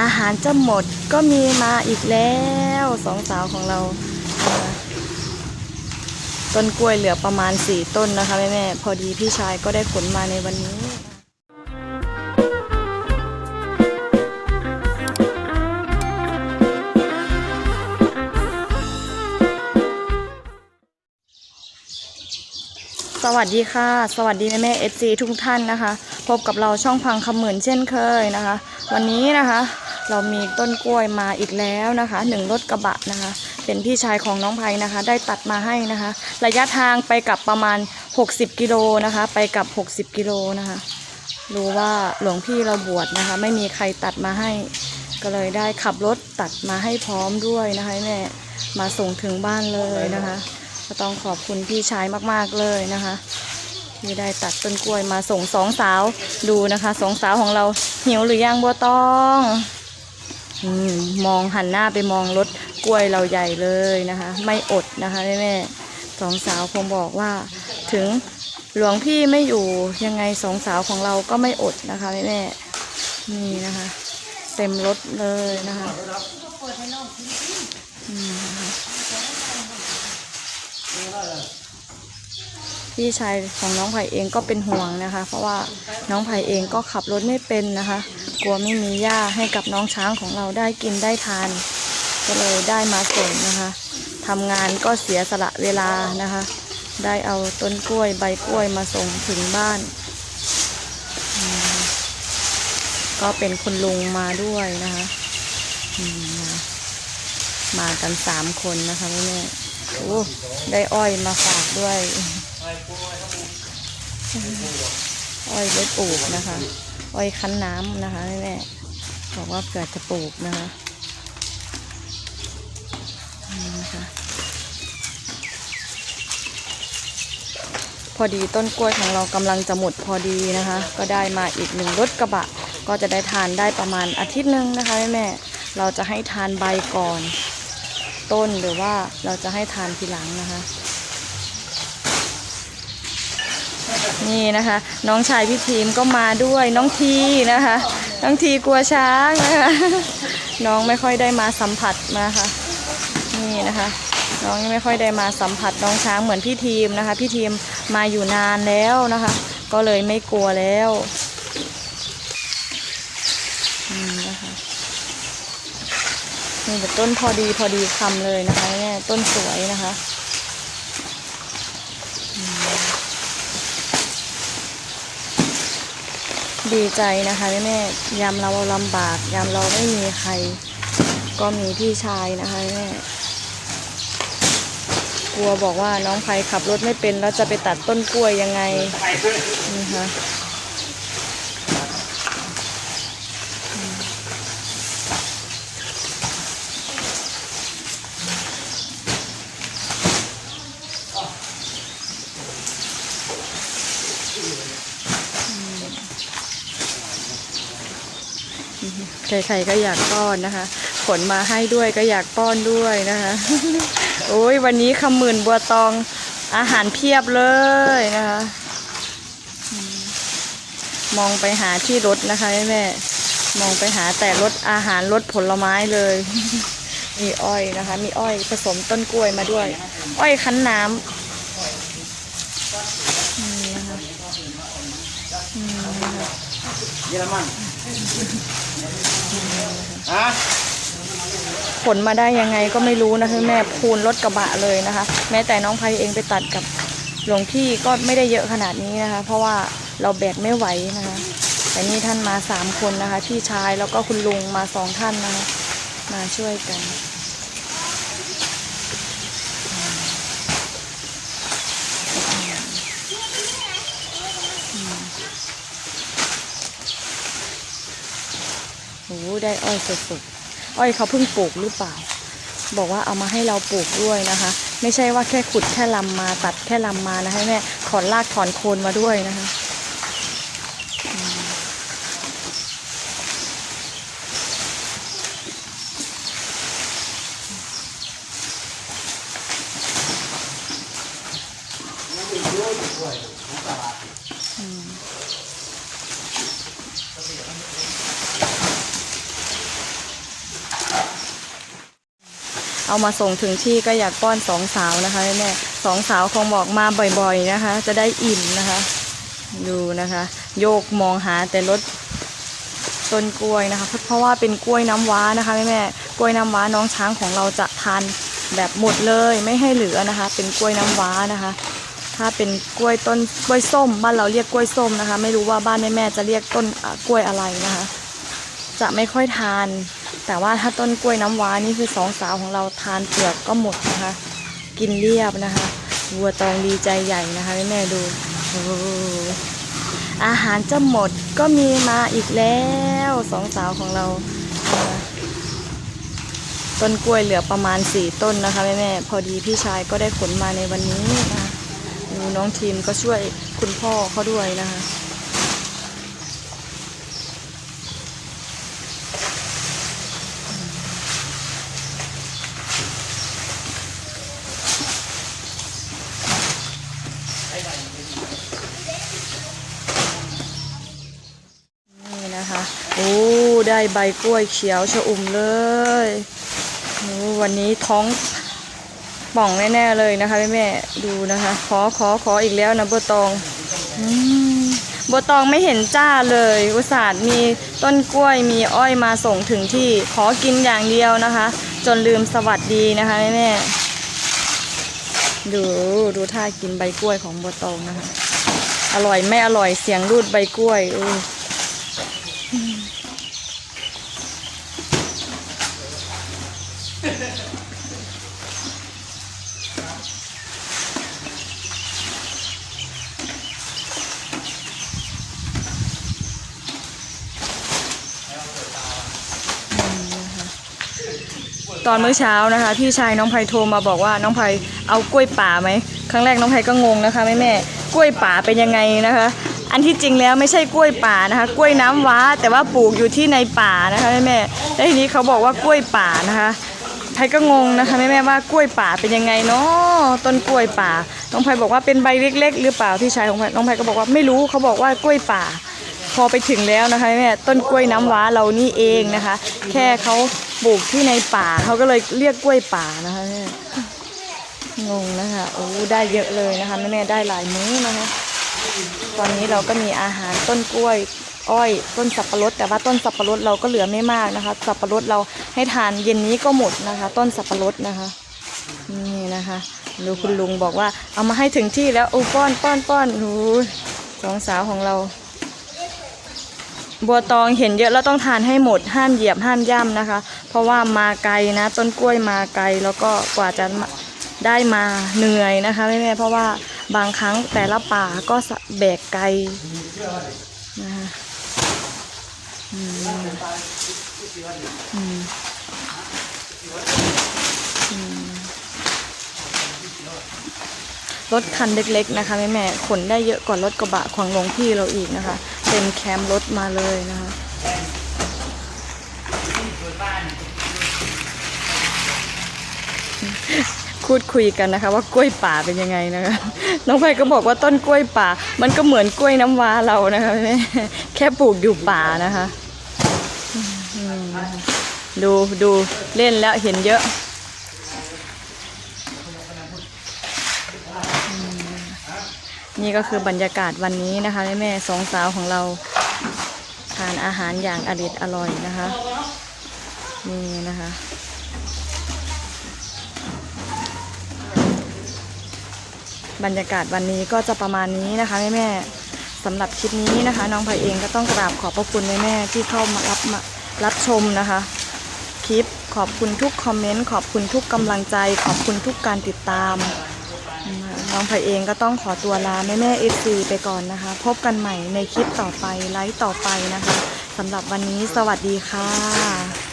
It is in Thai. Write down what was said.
อาหารจะหมดก็มีมาอีกแล้วสองสาวของเรา ต้นกล้วยเหลือประมาณสี่ต้นนะคะแม่แม่ๆพอดีพี่ชายก็ได้ผลมาในวันนี้สวัสดีค่ะ สวัสดีแม่แม่เอซีทุกท่านนะคะ พบกับเราช่องพังคำเหมือนเช่นเคยนะคะ วันนี้นะคะ เรามีต้นกล้วยมาอีกแล้วนะคะหนึ่งรถกระบะนะคะ เป็นพี่ชายของน้องไพนะคะ ได้ตัดมาให้นะคะ ระยะทางไปกลับประมาณ 60 กิโลนะคะ ไปกลับ 60 กิโลนะคะรู้ว่าหลวงพี่เราบวชนะคะ ไม่มีใครตัดมาให้ ก็เลยได้ขับรถตัดมาให้พร้อมด้วยนะคะแม่มาส่งถึงบ้านเลยนะคะก็ต้องขอบคุณพี่ชายมากๆเลยนะคะ ที่ได้ตัดต้นกล้วยมาส่งสองสาวดูนะคะสองสาวของเราหิวหรือยังบัวตองอมมองหันหน้าไปมองรถกล้วยเราใหญ่เลยนะคะ ไม่อดนะคะแม่แม่สองสาวคงบอกว่า ถึงหลวงพี่ไม่อยู่ยังไงสองสาวของเราก็ไม่อดนะคะแม่แม่นี่นะคะ เต็มรถเลยนะคะอืมนะคะ พี่ชายของน้องไผ่เองก็เป็นห่วงนะคะ เพราะว่าน้องไผ่เองก็ขับรถไม่เป็นนะคะ กลัวไม่มีหญ้าให้กับน้องช้างของเราได้กินได้ทาน ก็เลยได้มาส่งนะคะทำงานก็เสียสละเวลานะคะ ได้เอาต้นกล้วยใบกล้วยมาส่งถึงบ้าน ก็เป็นคุณลุงมาด้วยนะคะมามากันสามคนนะคะแม่โอ้ได้อ้อยมาฝากด้วย อ้อยไว้ปลูกนะคะ อ้อยคั้นน้ำนะคะแม่บอกว่าเกิดจะปลูกนะคะนะคะพอดีต้นกล้วยของเรากำลังจะหมดพอดีนะคะ ก็ได้มาอีกหนึ่งรถกระบะ ก็จะได้ทานได้ประมาณอาทิตย์หนึ่งนะคะแม่เราจะให้ทานใบก่อน ต้นหรือว่าเราจะให้ทานทีหลังนะคะ นี่นะคะ น้องชายพี่ทีมก็มาด้วยน้องทีนะคะ น้องทีกลัวช้างนะคะ น้องไม่ค่อยได้มาสัมผัสนะคะนี่นะคะ น้องยังไม่ค่อยได้มาสัมผัสน้องช้างเหมือนพี่ทีมนะคะ พี่ทีมมาอยู่นานแล้วนะคะ ก็เลยไม่กลัวแล้วอืมนะคะนี่แบบต้นพอดีพอดีคำเลยนะคะเนี่ยต้นสวยนะคะ ดีใจนะคะแม่แม่ยามเราลำบาก ยามเราไม่มีใคร ก็มีพี่ชายนะคะแม่กลัวบอกว่าน้องไพขับรถไม่เป็นแล้วจะไปตัดต้นกล้วยยังไงนี่ค่ะ ใครๆก็อยากป้อนนะคะขนมาให้ด้วยก็อยากป้อนด้วยนะคะ โอ้ยวันนี้คำหมื่นบัวตองอาหารเพียบเลยนะคะ มองไปหาที่รถนะคะแม่แม่มองไปหาแต่รถอาหารรถผลไม้เลย มีอ้อยนะคะ มีอ้อยผสมต้นกล้วยมาด้วย อ้อยคั้นน้ำนี่นะคะอืมนะคะเยอรมัน ขนมาได้ยังไงก็ไม่รู้นะคะแม่พูนรถกระบะเลยนะคะ แม้แต่น้องไพเองไปตัดกับหลวงพี่ก็ไม่ได้เยอะขนาดนี้นะคะ เพราะว่าเราแบกไม่ไหวนะคะ แต่นี่ท่านมาสามคนนะคะ พี่ชายแล้วก็คุณลุงมาสองท่านนะคะ มาช่วยกัน โอ้โห ได้อ้อยสดๆอ้อยเขาเพิ่งปลูกหรือเปล่า บอกว่าเอามาให้เราปลูกด้วยนะคะ ไม่ใช่ว่าแค่ขุดแค่ลำมาตัดแค่ลำมานะคะแม่ถอนรากถอนโคนมาด้วยนะคะอืม เอามาส่งถึงที่ก็อยากป้อนสองสาวนะคะแม่สองสาวคงบอกมาบ่อยๆนะคะ จะได้อิ่มนะคะ ดูนะคะ โยกมองหาแต่รถต้นกล้วยนะคะ เพราะว่าเป็นกล้วยน้ำว้านะคะแม่แม่กล้วยน้ำว้าน้องช้างของเราจะทานแบบหมดเลยไม่ให้เหลือนะคะ เป็นกล้วยน้ำว้านะคะ ถ้าเป็นกล้วยต้นกล้วยส้ม บ้านเราเรียกกล้วยส้มนะคะ ไม่รู้ว่าบ้านแม่แม่จะเรียกต้นกล้วยอะไรนะคะ จะไม่ค่อยทาน แต่ว่าถ้าต้นกล้วยน้ำว้านี่คือสองสาวของเราทานเปลือกก็หมดนะคะ กินเรียบนะคะ วัวตองดีใจใหญ่นะคะแม่ดูอาหารจะหมดก็มีมาอีกแล้วสองสาวของเรา ต้นกล้วยเหลือประมาณสี่ต้นนะคะแม่พอดีพี่ชายก็ได้ขนมาในวันนี้นะคะดูน้องทีมก็ช่วยคุณพ่อเขาด้วยนะคะ นี่นะคะ โอ้ ได้ใบกล้วยเขียวชะอุ่มเลยวันนี้ท้องป่องแน่ๆเลยนะคะแม่ๆดูนะคะ ขอขอขออีกแล้วนะบัวตองบัวตองไม่เห็นจ้าเลยอุตส่าห์มีต้นกล้วยมีอ้อยมาส่งถึงที่ขอกินอย่างเดียวนะคะ จนลืมสวัสดีนะคะแม่ๆดูดูท่ากินใบกล้วยของบัวตองนะคะ อร่อยไม่อร่อยเสียงรูดใบกล้วยอุ้ย ตอนมื้อเช้านะคะ พี่ชายน้องไพโทรมาบอกว่าน้องไพเอากล้วยป่าไหมครั้งแรกน้องไพก็งงนะคะแม่แม่กล้วยป่าเป็นยังไงนะคะ อันที่จริงแล้วไม่ใช่กล้วยป่านะคะ กล้วยน้ำว้า แต่ว่าปลูกอยู่ที่ในป่านะคะแม่แม่แล้วทีนี้เขาบอกว่ากล้วยป่านะคะไพก็งงนะคะแม่แม่ว่ากล้วยป่าเป็นยังไงเนาะต้นกล้วยป่าน้องไพบอกว่าเป็นใบเล็ก ๆ หรือเปล่าพี่ชายของไพน้องไพก็บอกว่าไม่รู้เขาบอกว่ากล้วยป่า พอไปถึงแล้วนะคะแม่ต้นกล้วยน้ำว้าเรานี่เองนะคะ แค่เขาปลูกที่ในป่าเขาก็เลยเรียกกล้วยป่านะคะแม่งงนะคะโอ้ได้เยอะเลยนะคะแม่แม่ได้หลายมื้อนะคะตอนนี้เราก็มีอาหารต้นกล้วยอ้อยต้นสับปะรดแต่ว่าต้นสับปะรดเราก็เหลือไม่มากนะคะ สับปะรดเราให้ทานเย็นนี้ก็หมดนะคะ ต้นสับปะรดนะคะนี่นะคะดูคุณลุงบอกว่าเอามาให้ถึงที่แล้วโอ้ป้อนป้อนป้อนหนูสองสาวของเรา บัวตองเห็นเยอะแล้วต้องทานให้หมดห้ามเหยียบห้ามย่ำนะคะ เพราะว่ามาไกลนะ ต้นกล้วยมาไกลแล้วก็กว่าจะได้มาเหนื่อยนะคะแม่ๆเพราะว่าบางครั้งแต่ละป่าก็แบกไกลนะคะรถคันเล็กๆนะคะแม่ๆขนได้เยอะกว่ารถกระบะของหลวงพี่เราอีกนะคะ เต็มแคมป์รถมาเลยนะคะพูดคุยกันนะคะ ว่ากล้วยป่าเป็นยังไงนะคะ น้องไพก็บอกว่าต้นกล้วยป่า มันก็เหมือนกล้วยน้ำว้าเรานะคะแม่แค่ปลูกอยู่ป่านะคะ ดูดูเล่นแล้วเห็นเยอะอืม นี่ก็คือบรรยากาศวันนี้นะคะแม่แม่สองสาวของเราทานอาหารอย่างอริดอร่อยนะคะ นี่นะคะ บรรยากาศวันนี้ก็จะประมาณนี้นะคะแม่แม่ๆสำหรับคลิปนี้นะคะ น้องไพเองก็ต้องกราบขอบพระคุณแม่แม่ๆที่เข้ามารับมารับชมนะคะ คลิปขอบคุณทุกคอมเมนต์ขอบคุณทุกกำลังใจ ขอบคุณทุกการติดตาม น้องไพเองก็ต้องขอตัวลาแม่แม่เอฟซีไปก่อนนะคะ พบกันใหม่ในคลิปต่อไปไลฟ์ต่อไปนะคะสำหรับวันนี้สวัสดีค่ะ